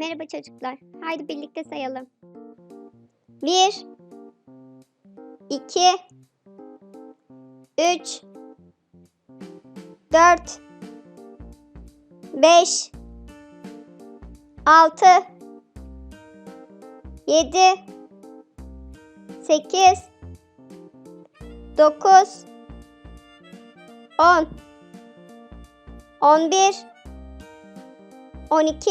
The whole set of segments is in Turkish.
Merhaba çocuklar. Haydi birlikte sayalım. 1 2 3 4 5 6 7 8 9 10 11 12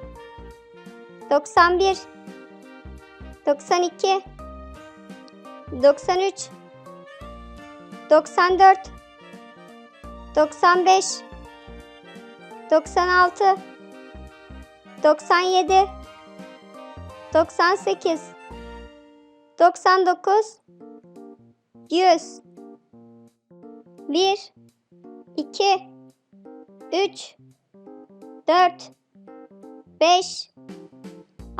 91 92 93 94 95 96 97 98 99 100 1 2 3 4 5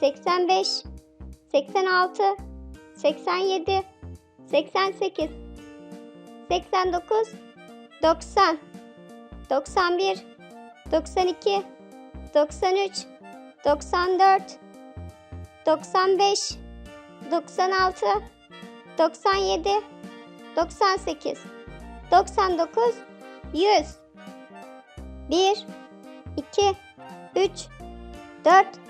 85 86 87 88 89 90 91 92 93 94 95 96 97 98 99 100 1 2 3 4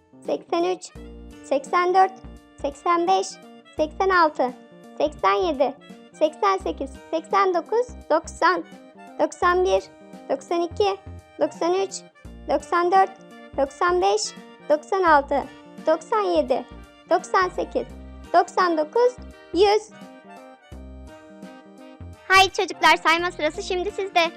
83 84 85 86 87 88 89 90 91 92 93 94 95 96 97 98 99 100 Haydi çocuklar sayma sırası şimdi sizde.